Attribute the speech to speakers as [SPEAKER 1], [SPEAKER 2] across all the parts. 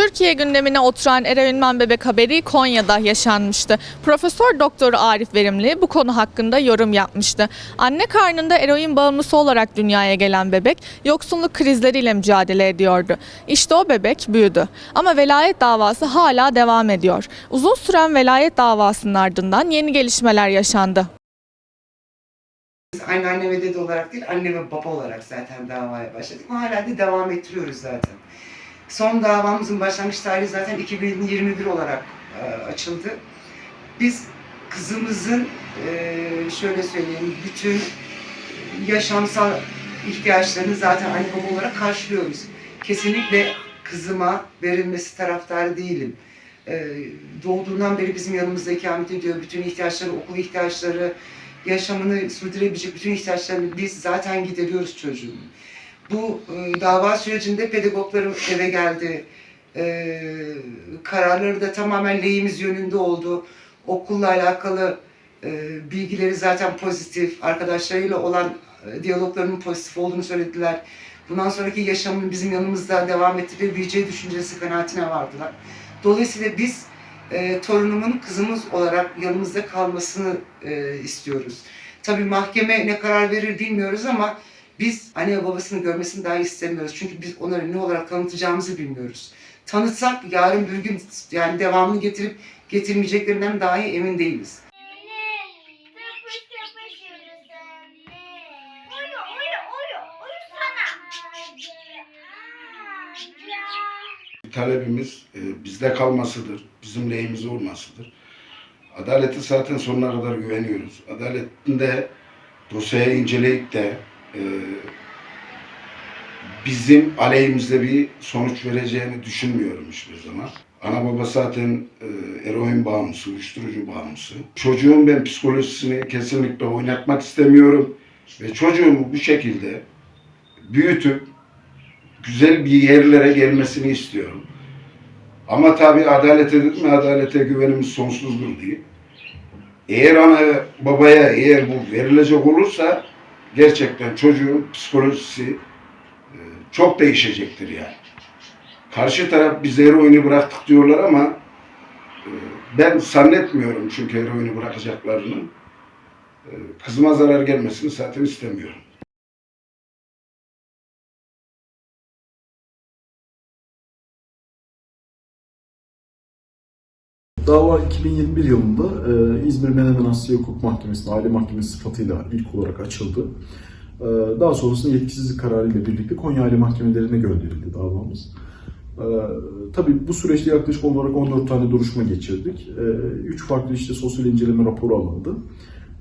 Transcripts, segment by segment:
[SPEAKER 1] Türkiye gündemine oturan eroinman bebek haberi Konya'da yaşanmıştı. Profesör Doktor Arif Verimli bu konu hakkında yorum yapmıştı. Anne karnında eroin bağımlısı olarak dünyaya gelen bebek yoksulluk krizleriyle mücadele ediyordu. İşte o bebek büyüdü. Ama velayet davası hala devam ediyor. Uzun süren velayet davasının ardından yeni gelişmeler yaşandı.
[SPEAKER 2] Biz anneanne ve dede olarak değil, anne ve baba olarak zaten davaya başladık. Hala da devam ettiriyoruz zaten. Son davamızın başlangıç tarihi zaten 2021 olarak e, açıldı. Biz kızımızın e, şöyle söyleyeyim, bütün yaşamsal ihtiyaçlarını zaten anne baba olarak karşılıyoruz. Kesinlikle kızıma verilmesi taraftarı değilim. E, doğduğundan beri bizim yanımızda ikamet ediyor. Bütün ihtiyaçları, okul ihtiyaçları, yaşamını sürdürebilecek bütün ihtiyaçlarını biz zaten gideriyoruz çocuğun. Bu e, dava sürecinde pedagoglarım eve geldi. E, kararları da tamamen lehimiz yönünde oldu. Okulla alakalı e, bilgileri zaten pozitif. Arkadaşlarıyla olan e, diyaloglarının pozitif olduğunu söylediler. Bundan sonraki yaşamının bizim yanımızda devam ettirebileceği düşüncesi kanaatine vardılar. Dolayısıyla biz e, torunumun kızımız olarak yanımızda kalmasını e, istiyoruz. Tabii mahkeme ne karar verir bilmiyoruz ama biz anne ve babasını görmesini dahi istemiyoruz. Çünkü biz onları ne olarak tanıtacağımızı bilmiyoruz. Tanıtsak yarın bir gün yani devamını getirip getirmeyeceklerinden dahi emin değiliz.
[SPEAKER 3] Talebimiz e, bizde kalmasıdır, bizim lehimize olmasıdır. Adalete zaten sonuna kadar güveniyoruz. Adaletinde dosyayı inceleyip de e, bizim aleyhimizde bir sonuç vereceğini düşünmüyorum hiçbir zaman. Ana baba zaten e, eroin bağımlısı, uyuşturucu bağımlısı. Çocuğun ben psikolojisini kesinlikle oynatmak istemiyorum. Ve çocuğumu bu şekilde büyütüp güzel bir yerlere gelmesini istiyorum. Ama tabii adalete dedim mi adalete güvenimiz sonsuzdur diye. Eğer ana babaya eğer bu verilecek olursa gerçekten çocuğun psikolojisi e, çok değişecektir yani. Karşı taraf biz eroini bıraktık diyorlar ama e, ben zannetmiyorum çünkü eroini bırakacaklarını. E, Kızıma zarar gelmesini zaten istemiyorum.
[SPEAKER 4] Dava 2021 yılında e, İzmir Menemen Asya Hukuk Mahkemesi'nde aile mahkemesi sıfatıyla ilk olarak açıldı. E, daha sonrasında yetkisizlik kararıyla birlikte Konya Aile Mahkemelerine gönderildi davamız. E, tabii bu süreçte yaklaşık olarak 14 tane duruşma geçirdik. 3 farklı işte sosyal inceleme raporu alındı.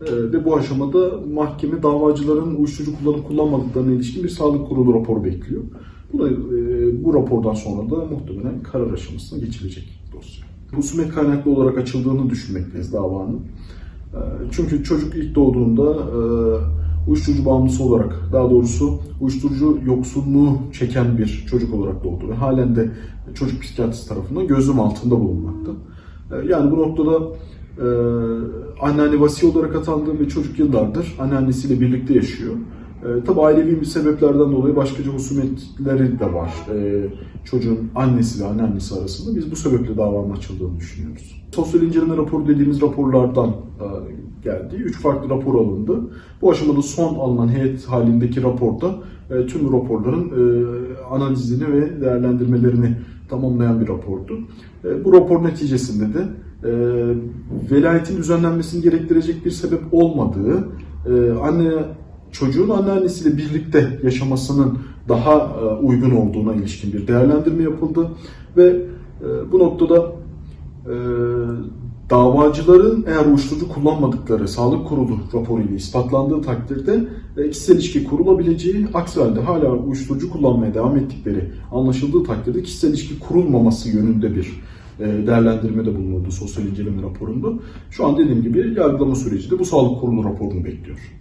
[SPEAKER 4] E, ve bu aşamada mahkeme davacıların uyuşturucu kullanıp kullanmadıklarına ilişkin bir sağlık kurulu raporu bekliyor. Bu, da, e, bu rapordan sonra da muhtemelen karar aşamasına geçilecek dosya husumet kaynaklı olarak açıldığını düşünmekteyiz davanın. Ee, Çünkü çocuk ilk doğduğunda e, uyuşturucu bağımlısı olarak, daha doğrusu uyuşturucu yoksunluğu çeken bir çocuk olarak doğdu ve halen de çocuk psikiyatrist tarafından gözlem altında bulunmakta. Ee, Yani bu noktada e, anneanne vasi olarak atandığı ve çocuk yıllardır anneannesiyle birlikte yaşıyor. E, tabi ailevi sebeplerden dolayı başkaca husumetleri de var e, çocuğun annesi ve anneannesi arasında. Biz bu sebeple davanın açıldığını düşünüyoruz. Sosyal inceleme raporu dediğimiz raporlardan e, geldi. Üç farklı rapor alındı. Bu aşamada son alınan heyet halindeki raporda e, tüm raporların e, analizini ve değerlendirmelerini tamamlayan bir rapordu. E, bu rapor neticesinde de e, velayetin düzenlenmesini gerektirecek bir sebep olmadığı, e, anne çocuğun anneannesiyle birlikte yaşamasının daha e, uygun olduğuna ilişkin bir değerlendirme yapıldı ve e, bu noktada e, davacıların eğer uyuşturucu kullanmadıkları sağlık kurulu raporu ile ispatlandığı takdirde kişisel ilişki kurulabileceği, aksi halde hala uyuşturucu kullanmaya devam ettikleri anlaşıldığı takdirde kişisel ilişki kurulmaması yönünde bir değerlendirmede bulunuldu sosyal inceleme raporunda. Şu an dediğim gibi yargılama süreci de bu sağlık kurulu raporunu bekliyor.